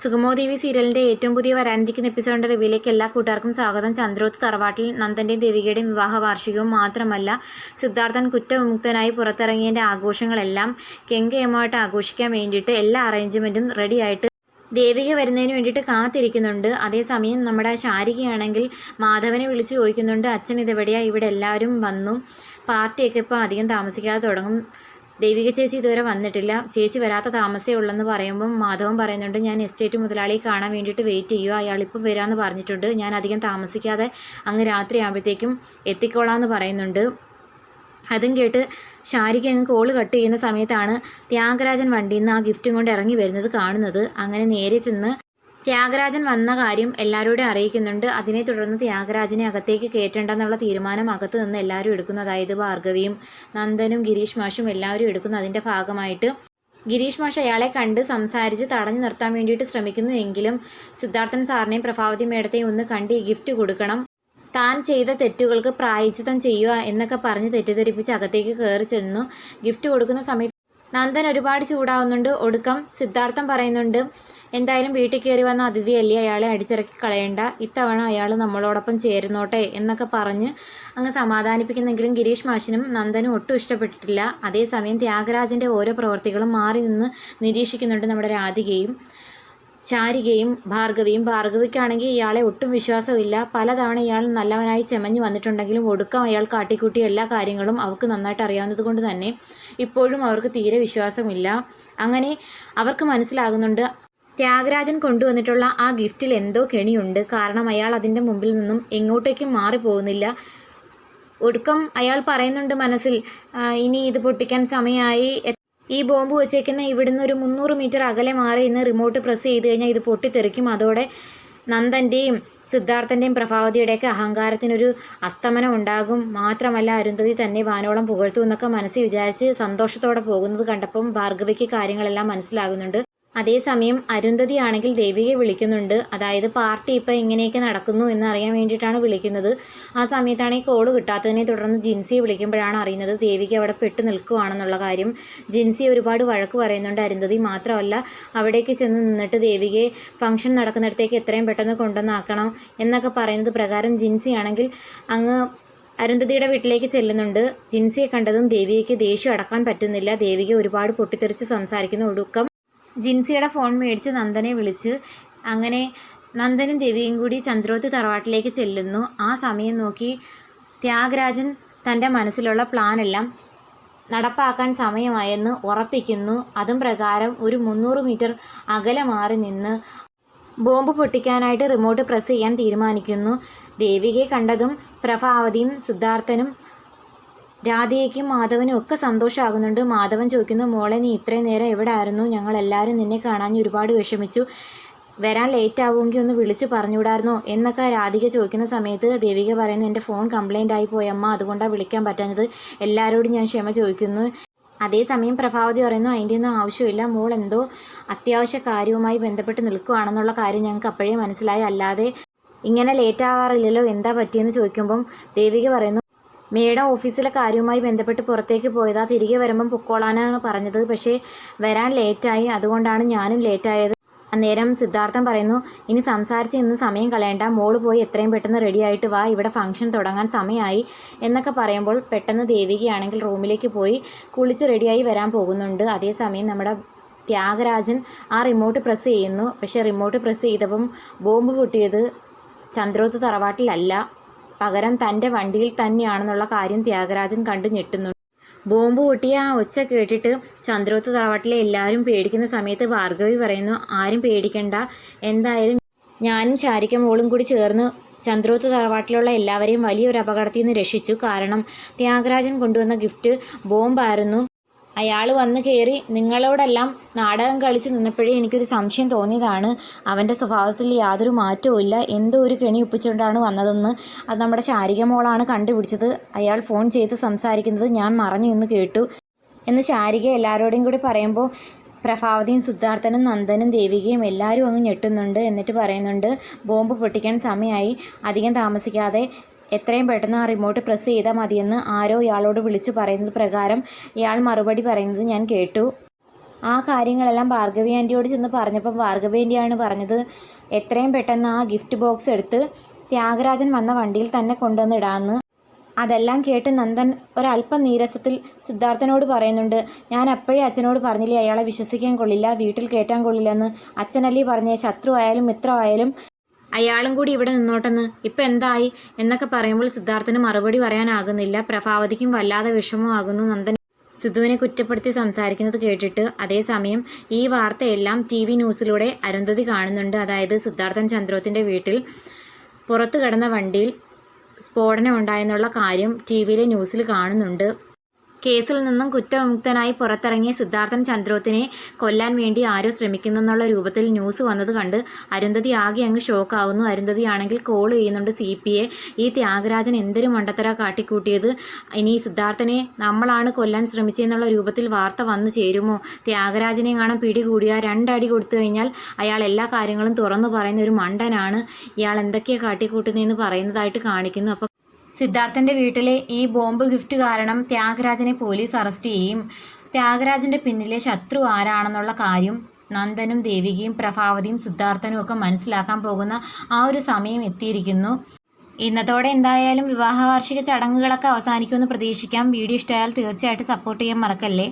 സുഗമോ ദേവി സീരിയലിന്റെ ഏറ്റവും പുതിയ വരാനിരിക്കുന്ന എപ്പിസോഡിന്റെ റിവ്യൂലേക്ക് എല്ലാ കൂട്ടുകാർക്കും സ്വാഗതം. ചന്ദ്രോത്ത് തറവാട്ടിൽ നന്ദന്റെയും ദേവികയുടെയും വിവാഹ വാർഷികവും മാത്രമല്ല സിദ്ധാർത്ഥൻ കുറ്റവിമുക്തനായി പുറത്തിറങ്ങിയതിന്റെ ആഘോഷങ്ങളെല്ലാം കെങ്കയമായിട്ട് ആഘോഷിക്കാൻ വേണ്ടിയിട്ട് എല്ലാ അറേഞ്ച്മെന്റും റെഡിയായിട്ട് ദേവിക വരുന്നതിന് വേണ്ടിയിട്ട് കാത്തിരിക്കുന്നുണ്ട്. അതേസമയം നമ്മുടെ ശാരികയാണെങ്കിൽ മാധവനെ വിളിച്ച് ചോദിക്കുന്നുണ്ട് അച്ഛൻ ഇതെവിടെയാണ് ഇവിടെ എല്ലാവരും വന്നു. പാർട്ടിയൊക്കെ ഇപ്പോൾ അധികം താമസിക്കാതെ തുടങ്ങും. ദേവിക ചേച്ചി ഇതുവരെ വന്നിട്ടില്ല. ചേച്ചി വരാത്ത താമസേ ഉള്ളെന്ന് പറയുമ്പം മാധവൻ പറയുന്നുണ്ട് ഞാൻ എസ്റ്റേറ്റ് മുതലാളിയെ കാണാൻ വേണ്ടിയിട്ട് വെയിറ്റ് ചെയ്യുക അയാളിപ്പോൾ വരാമെന്ന് പറഞ്ഞിട്ടുണ്ട്. ഞാൻ അധികം താമസിക്കാതെ അങ്ങ് രാത്രിയാകുമ്പോഴത്തേക്കും എത്തിക്കോളാം എന്ന് പറയുന്നുണ്ട്. അതും കേട്ട് ഷാരിക്ക് അങ്ങ് കോൾ കട്ട് ചെയ്യുന്ന സമയത്താണ് ത്യാഗരാജൻ വണ്ടിയിൽ നിന്ന് ആ ഗിഫ്റ്റും കൊണ്ട് ഇറങ്ങി വരുന്നത് കാണുന്നത്. അങ്ങനെ നേരെ ചെന്ന് ത്യാഗരാജൻ വന്ന കാര്യം എല്ലാവരോടും അറിയിക്കുന്നുണ്ട്. അതിനെ തുടർന്ന് ത്യാഗരാജനെ അകത്തേക്ക് കയറ്റേണ്ടെന്നുള്ള തീരുമാനം അകത്ത് നിന്ന് എല്ലാവരും എടുക്കുന്നു. അതായത് ഭാർഗവിയും നന്ദനും ഗിരീഷ് മാഷും എല്ലാവരും എടുക്കുന്നു. അതിന്റെ ഭാഗമായിട്ട് ഗിരീഷ് മാഷ് അയാളെ കണ്ട് സംസാരിച്ച് തടഞ്ഞു നിർത്താൻ വേണ്ടിയിട്ട് ശ്രമിക്കുന്നു. എങ്കിലും സിദ്ധാർത്ഥൻ സാറിനെയും പ്രഭാവതി മേഡത്തെയും ഒന്ന് കണ്ട് ഈ ഗിഫ്റ്റ് കൊടുക്കണം. താൻ ചെയ്ത തെറ്റുകൾക്ക് പ്രായച്ചിത്തം ചെയ്യുക എന്നൊക്കെ പറഞ്ഞ് തെറ്റിദ്ധരിപ്പിച്ച് അകത്തേക്ക് കയറി ചെന്നു. ഗിഫ്റ്റ് കൊടുക്കുന്ന സമയത്ത് നന്ദൻ ഒരുപാട് ചൂടാവുന്നുണ്ട്. ഒടുക്കം സിദ്ധാർത്ഥം പറയുന്നുണ്ട് എന്തായാലും വീട്ടിൽ കയറി വന്ന അതിഥിയല്ലേ അയാളെ അടിച്ചിറക്കി കളയണ്ട? ഇത്തവണ അയാൾ നമ്മളോടൊപ്പം ചേരുന്നോട്ടെ എന്നൊക്കെ പറഞ്ഞ് അങ്ങ് സമാധാനിപ്പിക്കുന്നെങ്കിലും ഗിരീഷ് മാഷിനും നന്ദനും ഒട്ടും ഇഷ്ടപ്പെട്ടിട്ടില്ല. അതേസമയം ത്യാഗരാജന്റെ ഓരോ പ്രവർത്തികളും മാറി നിന്ന് നിരീക്ഷിക്കുന്നുണ്ട് നമ്മുടെ രാധികയും ചാരികയും ഭാർഗവിയും. ഭാർഗവിക്കാണെങ്കിൽ ഇയാളെ ഒട്ടും വിശ്വാസമില്ല പലതവണ ഇയാൾ നല്ലവനായി ചെമഞ്ഞു വന്നിട്ടുണ്ടെങ്കിലും ഒടുക്കം അയാൾ കാട്ടിക്കൂട്ടി എല്ലാ കാര്യങ്ങളും അവർക്ക് നന്നായിട്ട് അറിയാവുന്നത് കൊണ്ട് തന്നെ ഇപ്പോഴും അവർക്ക് തീരെ വിശ്വാസമില്ല. അങ്ങനെ അവർക്ക് മനസ്സിലാകുന്നുണ്ട് ത്യാഗരാജൻ കൊണ്ടുവന്നിട്ടുള്ള ആ ഗിഫ്റ്റിൽ എന്തോ കെണിയുണ്ട്. കാരണം അയാൾ അതിന്റെ മുമ്പിൽ നിന്നും എങ്ങോട്ടേക്കും മാറിപ്പോകുന്നില്ല. ഒടുക്കം അയാൾ പറയുന്നുണ്ട് മനസ്സിൽ ഇനി ഇത് പൊട്ടിക്കാൻ സമയമായി. ഈ ബോംബ് വെച്ചേക്കുന്ന ഇവിടുന്ന് ഒരു മുന്നൂറ് മീറ്റർ അകലെ മാറി ഇന്ന് റിമോട്ട് പ്രസ് ചെയ്ത് കഴിഞ്ഞാൽ ഇത് പൊട്ടിത്തെറിക്കും. അതോടെ നന്ദന്റെയും സിദ്ധാർത്ഥന്റെയും പ്രഭാവതിയുടെയൊക്കെ അഹങ്കാരത്തിനൊരു അസ്തമനം ഉണ്ടാകും. മാത്രമല്ല അരുന്ധതി തന്നെ വാനോളം പുകഴ്ത്തു എന്നൊക്കെ മനസ്സിൽ വിചാരിച്ച് സന്തോഷത്തോടെ പോകുന്നത് കണ്ടപ്പം ഭാർഗവിക്ക് കാര്യങ്ങളെല്ലാം മനസ്സിലാകുന്നുണ്ട്. അതേസമയം അരുന്ധതി ആണെങ്കിൽ ദേവികയെ വിളിക്കുന്നുണ്ട്. അതായത് പാർട്ടി ഇപ്പം ഇങ്ങനെയൊക്കെ നടക്കുന്നു എന്ന് അറിയാൻ വേണ്ടിയിട്ടാണ് വിളിക്കുന്നത്. ആ സമയത്താണ് ഈ കോൾ കിട്ടാത്തതിനെ തുടർന്ന് ജിൻസിയെ വിളിക്കുമ്പോഴാണ് അറിയുന്നത് ദേവിക അവിടെ പെട്ടു നിൽക്കുകയാണെന്നുള്ള കാര്യം. ജിൻസി ഒരുപാട് വഴക്ക് പറയുന്നുണ്ട് അരുന്ധതി മാത്രമല്ല അവിടേക്ക് ചെന്ന് നിന്നിട്ട് ദേവികയെ ഫംഗ്ഷൻ നടക്കുന്നിടത്തേക്ക് എത്രയും പെട്ടെന്ന് കൊണ്ടുവന്നാക്കണം എന്നൊക്കെ പറയുന്നത് പ്രകാരം ജിൻസി ആണെങ്കിൽ അങ്ങ് അരുന്ധതിയുടെ വീട്ടിലേക്ക് ചെല്ലുന്നുണ്ട്. ജിൻസിയെ കണ്ടതും ദേവികയ്ക്ക് ദേഷ്യം അടക്കാൻ പറ്റുന്നില്ല. ദേവിക ഒരുപാട് പൊട്ടിത്തെറിച്ച് സംസാരിക്കുന്ന. ഒടുക്കം ജിൻസിയുടെ ഫോൺ മേടിച്ച് നന്ദനെ വിളിച്ച് അങ്ങനെ നന്ദനും ദേവിയും കൂടി ചന്ദ്രോത്ത് തറവാട്ടിലേക്ക് ചെല്ലുന്നു. ആ സമയം നോക്കി ത്യാഗരാജൻ തന്റെ മനസ്സിലുള്ള പ്ലാനെല്ലാം നടപ്പാക്കാൻ സമയമായെന്ന് ഉറപ്പിക്കുന്നു. അതും പ്രകാരം ഒരു മുന്നൂറ് മീറ്റർ അകലെ മാറി നിന്ന് ബോംബ് പൊട്ടിക്കാനായിട്ട് റിമോട്ട് പ്രസ് ചെയ്യാൻ തീരുമാനിക്കുന്നു. ദേവികയെ കണ്ടതും പ്രഭാവതിയും സിദ്ധാർത്ഥനും രാധയ്ക്കും മാധവനും ഒക്കെ സന്തോഷമാകുന്നുണ്ട് മാധവൻ ചോദിക്കുന്നു മോളെ നീ ഇത്രയും നേരം എവിടെ ആയിരുന്നു ഞങ്ങൾ എല്ലാവരും നിന്നെ കാണാൻ ഒരുപാട് വിഷമിച്ചു. വരാൻ ലേറ്റ് ആവുമെങ്കിൽ ഒന്ന് വിളിച്ച് പറഞ്ഞുവിടായിരുന്നോ എന്നൊക്കെ രാധിക ചോദിക്കുന്ന സമയത്ത് ദേവിക പറയുന്നു എന്റെ ഫോൺ കംപ്ലൈന്റ് ആയി പോയി അമ്മ. അതുകൊണ്ടാണ് വിളിക്കാൻ പറ്റാഞ്ഞത്. എല്ലാവരോടും ഞാൻ ക്ഷമ ചോദിക്കുന്നു. അതേസമയം പ്രഭാവതി പറയുന്നു അതിന്റെ ഒന്നും ആവശ്യമില്ല. മോൾ എന്തോ അത്യാവശ്യ കാര്യവുമായി ബന്ധപ്പെട്ട് നിൽക്കുകയാണെന്നുള്ള കാര്യം ഞങ്ങൾക്ക് അപ്പോഴേ മനസ്സിലായി. അല്ലാതെ ഇങ്ങനെ ലേറ്റ് ആവാറില്ലല്ലോ. എന്താ പറ്റിയെന്ന് ചോദിക്കുമ്പം ദേവിക പറയുന്നു മേഡം ഓഫീസിലെ കാര്യവുമായി ബന്ധപ്പെട്ട് പുറത്തേക്ക് പോയതാ. തിരികെ വരുമ്പം പൊക്കോളാനാണ് പറഞ്ഞത്. പക്ഷേ വരാൻ ലേറ്റായി. അതുകൊണ്ടാണ് ഞാനും ലേറ്റായത്. അന്നേരം സിദ്ധാർത്ഥൻ പറയുന്നു ഇനി സംസാരിച്ച് ഇന്ന് സമയം കളയണ്ട. മോൾ പോയി എത്രയും പെട്ടെന്ന് റെഡി ആയിട്ട് വാ. ഇവിടെ ഫംഗ്ഷൻ തുടങ്ങാൻ സമയമായി. എന്നൊക്കെ പറയുമ്പോൾ പെട്ടെന്ന് ദേവികയാണെങ്കിൽ റൂമിലേക്ക് പോയി കുളിച്ച് റെഡിയായി വരാൻ പോകുന്നുണ്ട്. അതേസമയം നമ്മുടെ ത്യാഗരാജൻ ആ റിമോട്ട് പ്രസ് ചെയ്യുന്നു. പക്ഷേ റിമോട്ട് പ്രസ് ചെയ്തപ്പം ബോംബ് പൊട്ടിയത് ചന്ദ്രോത്ത് തറവാട്ടിലല്ല. പകരം തന്റെ വണ്ടിയിൽ തന്നെയാണെന്നുള്ള കാര്യം ത്യാഗരാജൻ കണ്ടു ഞെട്ടുന്നു. ബോംബ് പൊട്ടിയ ആ ഒച്ച കേട്ടിട്ട് ചന്ദ്രോത്ത് തറവാട്ടിലെ എല്ലാവരും പേടിക്കുന്ന സമയത്ത് ഭാർഗവി പറയുന്നു ആരും പേടിക്കണ്ട. എന്തായാലും ഞാനും ശാരിക്ക മോളും കൂടി ചേർന്ന് ചന്ദ്രോത്ത് തറവാട്ടിലുള്ള എല്ലാവരെയും വലിയൊരു അപകടത്തിൽ നിന്ന് രക്ഷിച്ചു. കാരണം ത്യാഗരാജൻ കൊണ്ടുവന്ന ഗിഫ്റ്റ് ബോംബായിരുന്നു. അയാൾ വന്ന് കയറി നിങ്ങളോടെല്ലാം നാടകം കളിച്ച് നിന്നപ്പോഴേ എനിക്കൊരു സംശയം തോന്നിയതാണ്. അവന്റെ സ്വഭാവത്തിൽ യാതൊരു മാറ്റവും ഇല്ല. എന്തോ ഒരു കെണി ഒപ്പിച്ചുകൊണ്ടാണ് വന്നതെന്ന് അത് നമ്മുടെ ശാരിക മോളാണ് കണ്ടുപിടിച്ചത്. അയാൾ ഫോൺ ചെയ്ത് സംസാരിക്കുന്നത് ഞാൻ മറഞ്ഞു എന്ന് കേട്ടു. എന്ന് ശാരിക എല്ലാവരോടും കൂടി പറയുമ്പോൾ പ്രഭാവതിയും സിദ്ധാർത്ഥനും നന്ദനും ദേവികയും എല്ലാവരും അങ്ങ് ഞെട്ടുന്നുണ്ട് എന്നിട്ട് പറയുന്നുണ്ട് ബോംബ് പൊട്ടിക്കാൻ സമയമായി അധികം താമസിക്കാതെ എത്രയും പെട്ടെന്ന് ആ റിമോട്ട് പ്രസ് ചെയ്താൽ മതിയെന്ന് ആരോ ഇയാളോട് വിളിച്ചു പറയുന്നത് പ്രകാരം ഇയാൾ മറുപടി പറയുന്നത് ഞാൻ കേട്ടു. ആ കാര്യങ്ങളെല്ലാം ഭാർഗവി ആന്റിയോട് ചെന്ന് പറഞ്ഞപ്പം ഭാർഗവി ആന്റിയാണ് പറഞ്ഞത് എത്രയും പെട്ടെന്ന് ആ ഗിഫ്റ്റ് ബോക്സ് എടുത്ത് ത്യാഗരാജൻ വന്ന വണ്ടിയിൽ തന്നെ കൊണ്ടുവന്നിടാമെന്ന് അതെല്ലാം കേട്ട് നന്ദൻ ഒരല്പം നീരസത്തിൽ സിദ്ധാർത്ഥനോട് പറയുന്നുണ്ട് ഞാൻ അപ്പോഴേ അച്ഛനോട് പറഞ്ഞില്ലേ അയാളെ വിശ്വസിക്കാൻ കൊള്ളില്ല വീട്ടിൽ കയറ്റാൻ കൊള്ളില്ലെന്ന്. അച്ഛനല്ലേ പറഞ്ഞേ ശത്രു ആയാലും മിത്രമായാലും അയാളും കൂടി ഇവിടെ നിന്നോട്ടെന്ന് ഇപ്പം എന്തായി എന്നൊക്കെ പറയുമ്പോൾ സിദ്ധാർത്ഥന് മറുപടി പറയാനാകുന്നില്ല. പ്രഭാവതിക്കും വല്ലാതെ വിഷമമാകുന്നു നന്ദൻ സിദ്ധുവിനെ കുറ്റപ്പെടുത്തി സംസാരിക്കുന്നത് കേട്ടിട്ട് അതേസമയം ഈ വാർത്തയെല്ലാം ടി വി ന്യൂസിലൂടെ അരുന്ധതി കാണുന്നുണ്ട്. അതായത് സിദ്ധാർത്ഥൻ ചന്ദ്രോത്തിന്റെ വീട്ടിൽ പുറത്തു കിടന്ന വണ്ടിയിൽ സ്ഫോടനം ഉണ്ടായെന്നുള്ള കാര്യം ടി വിയിലെ ന്യൂസിൽ കാണുന്നുണ്ട്. കേസിൽ നിന്നും കുറ്റവിമുക്തനായി പുറത്തിറങ്ങിയ സിദ്ധാർത്ഥൻ ചന്ദ്രോത്തിനെ കൊല്ലാൻ വേണ്ടി ആരോ ശ്രമിക്കുന്നെന്നുള്ള രൂപത്തിൽ ന്യൂസ് വന്നത് കണ്ട് അരുന്ധതി ആകെ അങ്ങ് ഷോക്കാവുന്നു. അരുന്ധതി ആണെങ്കിൽ കോൾ ചെയ്യുന്നുണ്ട് സി പി എ ഈ ത്യാഗരാജൻ എന്തൊരു മണ്ടത്തര കാട്ടിക്കൂട്ടിയത്? ഇനി സിദ്ധാർത്ഥനെ നമ്മളാണ് കൊല്ലാൻ ശ്രമിച്ചതെന്നുള്ള രൂപത്തിൽ വാർത്ത വന്നു ചേരുമോ? ത്യാഗരാജനെ കാണാൻ പിടികൂടിയ രണ്ടടി കൊടുത്തു കഴിഞ്ഞാൽ അയാൾ എല്ലാ കാര്യങ്ങളും തുറന്നു പറയുന്ന ഒരു മണ്ടനാണ്. ഇയാൾ എന്തൊക്കെയാണ് കാട്ടിക്കൂട്ടുന്നതെന്ന് പറയുന്നതായിട്ട് കാണിക്കുന്നു. അപ്പോൾ സിദ്ധാർത്ഥന്റെ വീട്ടിലെ ഈ ബോംബ് ഗിഫ്റ്റ് കാരണം ത്യാഗരാജനെ പോലീസ് അറസ്റ്റ് ചെയ്യും. ത്യാഗരാജന്റെ പിന്നിലെ ശത്രു ആരാണെന്നുള്ള കാര്യം നന്ദനും ദേവികയും പ്രഭാവതിയും സിദ്ധാർത്ഥനും ഒക്കെ മനസ്സിലാക്കാൻ പോകുന്ന ആ ഒരു സമയം എത്തിയിരിക്കുന്നു. ഇന്നത്തോടെ എന്തായാലും വിവാഹ വാർഷിക ചടങ്ങുകളൊക്കെ അവസാനിക്കുമെന്ന് പ്രതീക്ഷിക്കാം. വീഡിയോ ഇഷ്ടമായാൽ തീർച്ചയായിട്ടും സപ്പോർട്ട് ചെയ്യാൻ മറക്കല്ലേ?